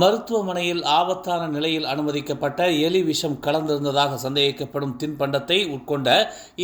மருத்துவமனையில் ஆபத்தான நிலையில் அனுமதிக்கப்பட்ட எலி விஷம் கலந்திருந்ததாக சந்தேகிக்கப்படும் தின்பண்டத்தை உட்கொண்ட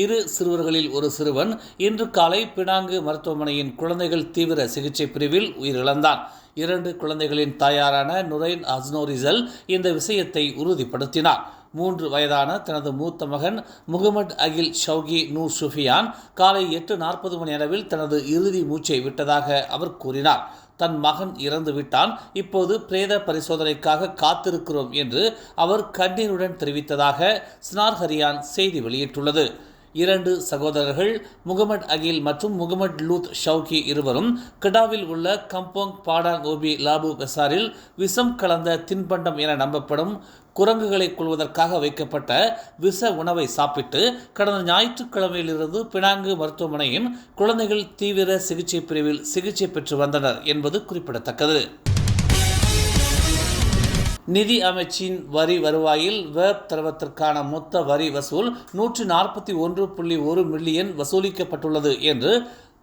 இரு சிறுவர்களில் ஒரு சிறுவன் இன்று காலை பினாங்கு மருத்துவமனையின் குழந்தைகள் தீவிர சிகிச்சை பிரிவில் உயிரிழந்தான். இரண்டு குழந்தைகளின் தாயாரான நுரைன் அஸ்னோரிசல் இந்த விஷயத்தை உறுதிப்படுத்தினார். மூன்று வயதான தனது மூத்த மகன் முகமது அகில் ஷவுகி நூர் சுஃபியான் காலை எட்டு நாற்பது மணி அளவில் தனது இறுதி மூச்சை விட்டதாக அவர் கூறினார். தன் மகன் இறந்து விட்டான். இப்போது பிரேத பரிசோதனைக்காக காத்திருக்கிறோம் என்று அவர் கண்ணீருடன் தெரிவித்ததாக ஸ்னார் ஹரியான் செய்தி வெளியிட்டுள்ளது. இரண்டு சகோதரர்கள் முகமது அகில் மற்றும் முகமது லூத் ஷவுகி இருவரும் கிடாவில் உள்ள கம்போங் பாடாங் ஓபி லாபு பெசாரில் விஷம் கலந்த தின்பண்டம் என நம்பப்படும் குரங்குகளை கொள்வதற்காக வைக்கப்பட்ட விஷ உணவை சாப்பிட்டு கடந்த ஞாயிற்றுக்கிழமையிலிருந்து பினாங்கு மருத்துவமனையின் குழந்தைகள் தீவிர சிகிச்சை பிரிவில் சிகிச்சை பெற்று வந்தனர் என்பது குறிப்பிடத்தக்கது. நிதி அமைச்சின் வரி வருவாயில் வேப் திரவத்திற்கான மொத்த வரி வசூல் நூற்றி நாற்பத்தி ஒன்று புள்ளி ஒரு மில்லியன் வசூலிக்கப்பட்டுள்ளது என்று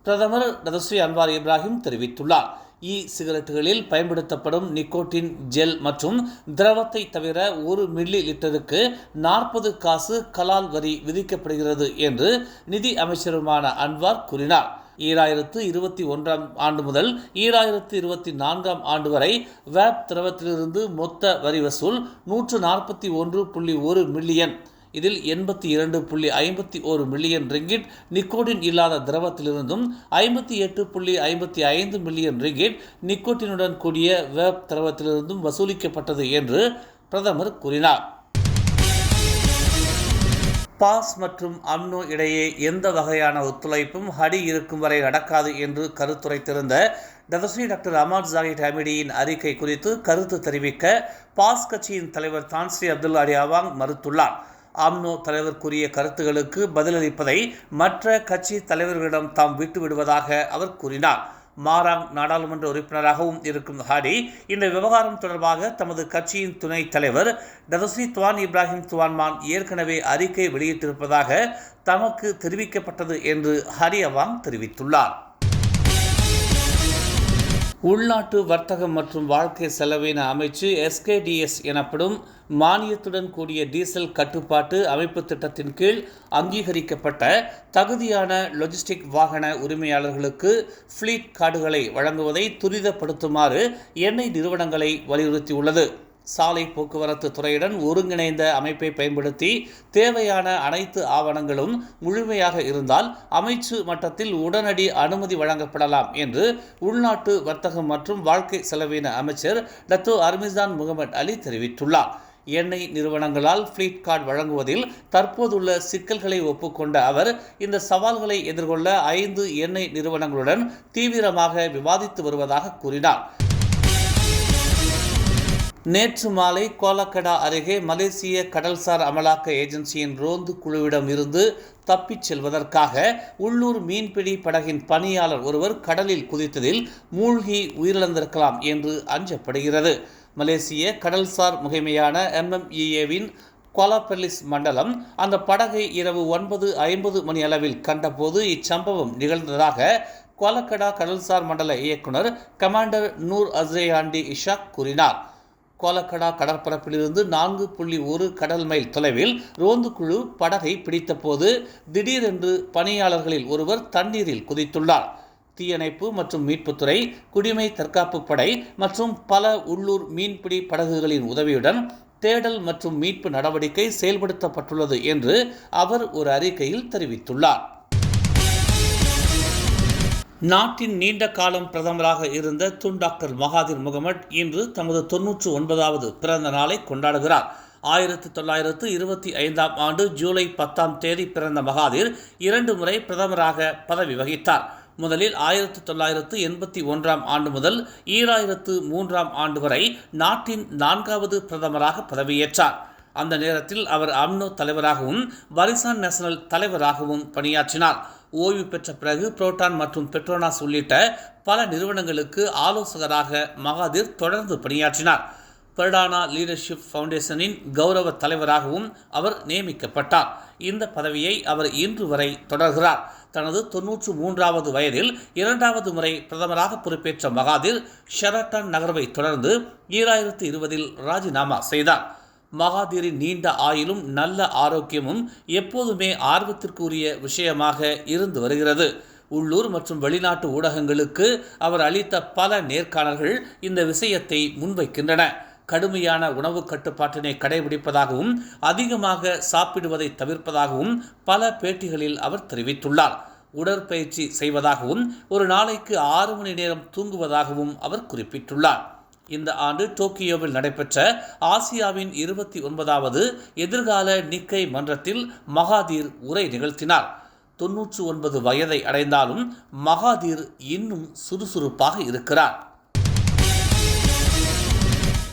பிரதமர் ரதஸ்ரீ அன்வார் இப்ராஹிம் தெரிவித்துள்ளார். இ சிகரெட்டுகளில் பயன்படுத்தப்படும் நிக்கோட்டின் ஜெல் மற்றும் திரவத்தை தவிர ஒரு மில்லி லிட்டருக்கு நாற்பது காசு கலால் வரி விதிக்கப்படுகிறது என்று நிதி அமைச்சருமான அன்வார் கூறினார். ஈராயிரத்து இருபத்தி ஒன்றாம் ஆண்டு முதல் ஈராயிரத்து இருபத்தி நான்காம் ஆண்டு வரை வேப் திரவத்திலிருந்து மொத்த வரி வசூல் நூற்று நாற்பத்தி ஒன்று புள்ளி ஒரு மில்லியன். இதில் எண்பத்தி இரண்டு புள்ளி ஐம்பத்தி ஒரு மில்லியன் ரிங்கிட் நிக்கோட்டின் இல்லாத திரவத்திலிருந்தும் ஐம்பத்தி எட்டு புள்ளி ஐம்பத்தி ஐந்து மில்லியன் ரிங்கிட் நிக்கோட்டினுடன் கூடிய வேப் திரவத்திலிருந்தும் வசூலிக்கப்பட்டது என்று பிரதமர் கூறினார். பாஸ் மற்றும் அம்னோ இடையே எந்த வகையான ஒத்துழைப்பும் ஹடி இருக்கும் வரை நடக்காது என்று கருத்துரைத்திருந்த ததஸ்ரீ டாக்டர் அமர் ஜாகித் ஹமிடியின் அறிக்கை குறித்து கருத்து தெரிவிக்க பாஸ் கட்சியின் தலைவர் தான்ஸ்ரீ அப்துல்லா அடியாவாங் மறுத்துள்ளார். ஆம்னோ தலைவர் கூறிய கருத்துகளுக்கு பதிலளிப்பதை மற்ற கட்சி தலைவர்களிடம் தாம் விட்டு விடுவதாக அவர் கூறினார். மாராங் நாடாளுமன்ற உறுப்பினராகவும் இருக்கும் ஹாடி இந்த விவகாரம் தொடர்பாக தமது கட்சியின் துணைத் தலைவர் டதஸ்ரீ துவான் இப்ராஹிம் துவான்மான் ஏற்கனவே அறிக்கை வெளியிட்டிருப்பதாக தமக்கு தெரிவிக்கப்பட்டது என்று ஹரி அவாங் தெரிவித்துள்ளார். உள்நாட்டு வர்த்தகம் மற்றும் வாழ்க்கை செலவின அமைச்சு எஸ்கேடிஎஸ் எனப்படும் மானியத்துடன் கூடிய டீசல் கட்டுப்பாட்டு அமைப்பு திட்டத்தின் கீழ் அங்கீகரிக்கப்பட்ட தகுதியான லொஜிஸ்டிக் வாகன உரிமையாளர்களுக்கு ஃப்ளீட் கார்டுகளை வழங்குவதை துரிதப்படுத்துமாறு எண்ணெய் நிறுவனங்களை வலியுறுத்தியுள்ளது. சாலை போக்குவரத்து துறையுடன் ஒருங்கிணைந்த அமைப்பை பயன்படுத்தி தேவையான அனைத்து ஆவணங்களும் முழுமையாக இருந்தால் அமைச்சு மட்டத்தில் உடனடி அனுமதி வழங்கப்படலாம் என்று உள்நாட்டு வர்த்தகம் மற்றும் வாழ்க்கை செலவின அமைச்சர் டத்து அர்மிசான் முகமது அலி தெரிவித்துள்ளார். எண்ணெய் நிறுவனங்களால் ஃப்ளிப்கார்ட் வழங்குவதில் தற்போதுள்ள சிக்கல்களை ஒப்புக்கொண்ட அவர் இந்த சவால்களை எதிர்கொள்ள ஐந்து எண்ணெய் நிறுவனங்களுடன் தீவிரமாக விவாதித்து வருவதாக கூறினார். நேற்று மாலை கோலக்கடா அருகே மலேசிய கடல்சார் அமலாக்க ஏஜென்சியின் ரோந்து குழுவிடம் இருந்து தப்பிச் செல்வதற்காக உள்ளூர் மீன்பிடி படகின் பணியாளர் ஒருவர் கடலில் குதித்ததில் மூழ்கி உயிரிழந்திருக்கலாம் என்று அஞ்சப்படுகிறது. மலேசிய கடல்சார் முகமையான எம்எம்இஏவின் கோலாபெர்லிஸ் மண்டலம் அந்த படகை இரவு ஒன்பது ஐம்பது மணி அளவில் கண்டபோது இச்சம்பவம் நிகழ்ந்ததாக கோலக்கடா கடல்சார் மண்டல இயக்குனர் கமாண்டர் நூர் அஸ்ரேயாண்டி இஷாக் கூறினார். கோலக்கடா கடற்பரப்பிலிருந்து நான்கு புள்ளி ஒரு கடல் மைல் தொலைவில் ரோந்து குழு படகை பிடித்தபோது திடீரென்று பணியாளர்களில் ஒருவர் தண்ணீரில் குதித்துள்ளார். தீயணைப்பு மற்றும் மீட்புத்துறை குடிமை தற்காப்பு படை மற்றும் பல உள்ளூர் மீன்பிடி படகுகளின் உதவியுடன் தேடல் மற்றும் மீட்பு நடவடிக்கை செயல்படுத்தப்பட்டுள்ளது என்று அவர் ஒரு அறிக்கையில் தெரிவித்துள்ளார். நாட்டின் நீண்ட காலம் பிரதமராக இருந்த துன் டாக்டர் மகாதிர் முகமட் இன்று தமது தொன்னூற்று ஒன்பதாவது பிறந்த நாளை கொண்டாடுகிறார். ஆயிரத்தி தொள்ளாயிரத்து இருபத்தி ஐந்தாம் ஆண்டு ஜூலை பத்தாம் தேதி பிறந்த மகாதிர் இரண்டு முறை பிரதமராக பதவி வகித்தார். முதலில் ஆயிரத்து தொள்ளாயிரத்து எண்பத்தி ஒன்றாம் ஆண்டு முதல் ஈராயிரத்து மூன்றாம் ஆண்டு வரை நாட்டின் நான்காவது பிரதமராக பதவியேற்றார். அந்த நேரத்தில் அவர் அம்னோ தலைவராகவும் வரிசான் நேஷனல் தலைவராகவும் பணியாற்றினார். ஓய்வு பெற்ற பிறகு புரோட்டான் மற்றும் பெட்ரோனாஸ் உள்ளிட்ட பல நிறுவனங்களுக்கு ஆலோசகராக மகாதீர் தொடர்ந்து பணியாற்றினார். பெர்டானா லீடர்ஷிப் ஃபவுண்டேஷனின் கௌரவ தலைவராகவும் அவர் நியமிக்கப்பட்டார். இந்த பதவியை அவர் இன்று வரை தொடர்கிறார். தனது தொன்னூற்று மூன்றாவது வயதில் இரண்டாவது முறை பிரதமராக பொறுப்பேற்ற மகாதிர் ஷெரட்டன் நகர்வை தொடர்ந்து ஈராயிரத்து இருபதில் ராஜினாமா செய்தார். மகாதீரின் நீண்ட ஆயிலும் நல்ல ஆரோக்கியமும் எப்போதுமே ஆர்வத்திற்குரிய விஷயமாக இருந்து வருகிறது. உள்ளூர் மற்றும் வெளிநாட்டு ஊடகங்களுக்கு அவர் அளித்த பல நேர்காணல்கள் இந்த விஷயத்தை முன்வைக்கின்றன. கடுமையான உணவு கட்டுப்பாட்டினை கடைபிடிப்பதாகவும் அதிகமாக சாப்பிடுவதை தவிர்ப்பதாகவும் பல பேட்டிகளில் அவர் தெரிவித்துள்ளார். உடற்பயிற்சி செய்வதாகவும் ஒரு நாளைக்கு ஆறு மணி நேரம் தூங்குவதாகவும் அவர் குறிப்பிட்டுள்ளார். இந்த ஆண்டு டோக்கியோவில் நடைபெற்ற ஆசியாவின் இருபத்தி ஒன்பதாவது எதிர்கால நிக்கை மன்றத்தில் மகாதீர் உரை நிகழ்த்தினார். தொன்னூற்று ஒன்பது வயதை அடைந்தாலும் மகாதீர் இன்னும் சுறுசுறுப்பாக இருக்கிறார்.